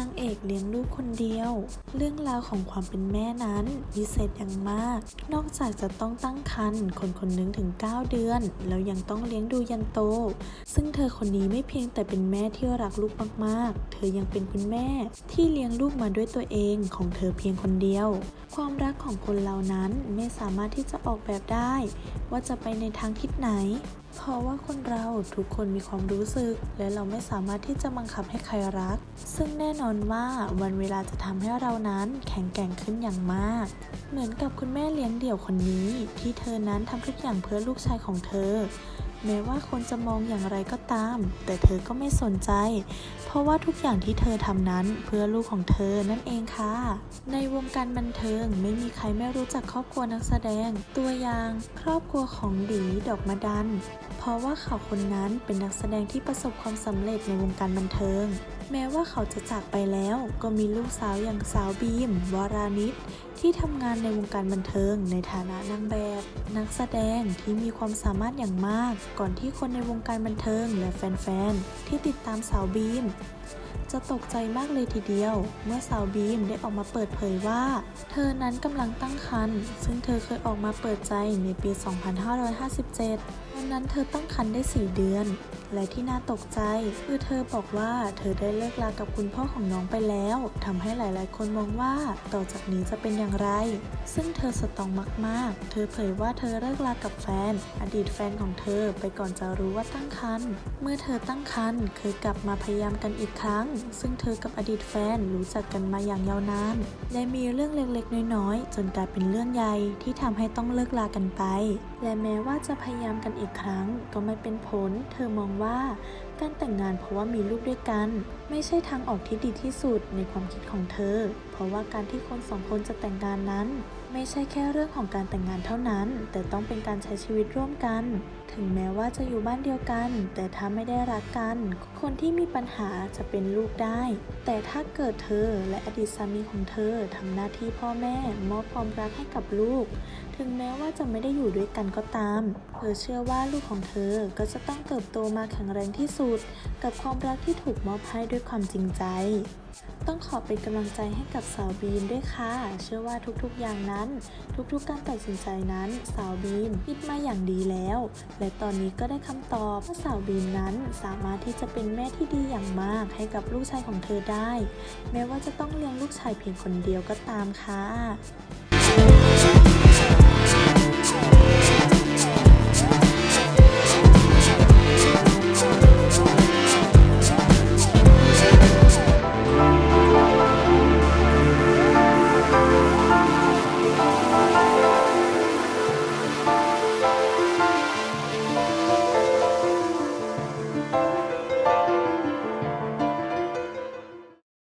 างเอกเลี้ยงลูกคนเดียว เรื่องราวของความเป็นแม่นั้นพิเศษอย่างมาก นอกจากจะต้องตั้งครรภ์คนคนหนึงถึง 9 เดือน แล้วยังต้องเลี้ยงดูยันโต ซึ่งเธอคนนี้ไม่เพียงแต่เป็นแม่ที่รักลูกมากๆ เธอยังเป็นคุณแม่ ที่เลี้ยงลูกมาด้วยตัวเองของเธอเพียงคนเดียว ความรักของคนเหล่านั้นไม่สามารถที่จะออกแบบได้ ว่าจะไปในทางทิศไหนเพราะว่าคนเราทุกคนมีความรู้สึก และเราไม่สามารถที่จะบังคับให้ใครรัก ซึ่งแน่นอนว่าวันเวลาจะทำให้เรานั้นแข็งแกร่งขึ้นอย่างมาก เหมือนกับคุณแม่เลี้ยงเดี่ยวคนนี้ ที่เธอนั้นทำทุกอย่างเพื่อลูกชายของเธอ แม้ว่าคนจะมองอย่างไรก็ตาม แต่เธอก็ไม่สนใจ เพราะว่าทุกอย่างที่เธอทำนั้นเพื่อลูกของเธอนั่นเองค่ะ ในวงการบันเทิงไม่มีใครไม่รู้จักครอบครัวนักแสดง ตัวอย่างครอบครัวของดีดอกมะดัน เพราะว่าเขาคนนั้นเป็นนักแสดงที่ประสบความสำเร็จในวงการบันเทิง แม้ว่าเขาจะจากไปแล้วก็มีลูกสาวอย่างสาวบีม วรานิชที่ทำงานในวงการบันเทิงในฐานะนางแบบ นักแสดงที่มีความสามารถอย่างมาก ก่อนที่คนในวงการบันเทิงและแฟนๆ ที่ติดตามสาวบีม จะตกใจมากเลยทีเดียว เมื่อสาวบีมได้ออกมาเปิดเผยว่า เธอนั้นกำลังตั้งครรภ์ซึ่งเธอเคยออกมาเปิดใจในปี 2557วันนั้นเธอตั้งครรภ์ได้ 4 เดือน และที่น่าตกใจคือเธอบอกว่าเธอได้เลิกลากับคุณพ่อของน้องไปแล้วทำให้หลาย ๆ คนมองว่าต่อจากนี้จะเป็นอย่างไร ซึ่งเธอสตองมาก ๆ เธอเผยว่าเธอเลิกลากับแฟน อดีตแฟนของเธอไปก่อนจะรู้ว่าตั้งครรภ์เมื่อเธอตั้งครรภ์เคยกลับมาพยายามกันอีกครั้ง ซึ่งเธอกับอดีตแฟนรู้จักกันมาอย่างยาวนานและมีเรื่องเล็ก ๆ น้อย ๆ จนกลายเป็นเรื่องใหญ่ที่ทำให้ต้องเลิกลากันไป และแม้ว่าจะพยายามกันอีกครั้ง ก็ไม่เป็นผล เธอมองว่า การแต่งงานเพราะว่ามีลูกด้วยกัน ไม่ใช่ทางออกที่ดีที่สุดในความคิดของเธอ เพราะว่าการที่คนสองคนจะแต่งงานนั้นไม่ใช่แค่เรื่องของการแต่งงานเท่านั้น แต่ต้องเป็นการใช้ชีวิตร่วมกัน ถึงแม้ว่าจะอยู่บ้านเดียวกัน แต่ถ้าไม่ได้รักกัน คนที่มีปัญหาจะเป็นลูกได้ แต่ถ้าเกิดเธอและอดีตสามีของเธอทำหน้าที่พ่อแม่มอบความรักให้กับลูก ถึงแม้ว่าจะไม่ได้อยู่ด้วยกันก็ตาม เธอเชื่อว่าลูกของเธอก็จะต้องเติบโตมาแข็งแรงที่สุด กับความรักที่ถูกมอบให้ด้วยความจริงใจต้องขอเป็นกำลังใจให้กับสาวบีมด้วยค่ะ เชื่อว่าทุกๆอย่างนั้น ทุกๆการตัดสินใจนั้นสาวบีมคิดมาอย่างดีแล้ว และตอนนี้ก็ได้คำตอบว่าสาวบีมนั้นสามารถที่จะเป็นแม่ที่ดีอย่างมากให้กับลูกชายของเธอได้ แม้ว่าจะต้องเลี้ยงลูกชายเพียงคนเดียวก็ตามค่ะ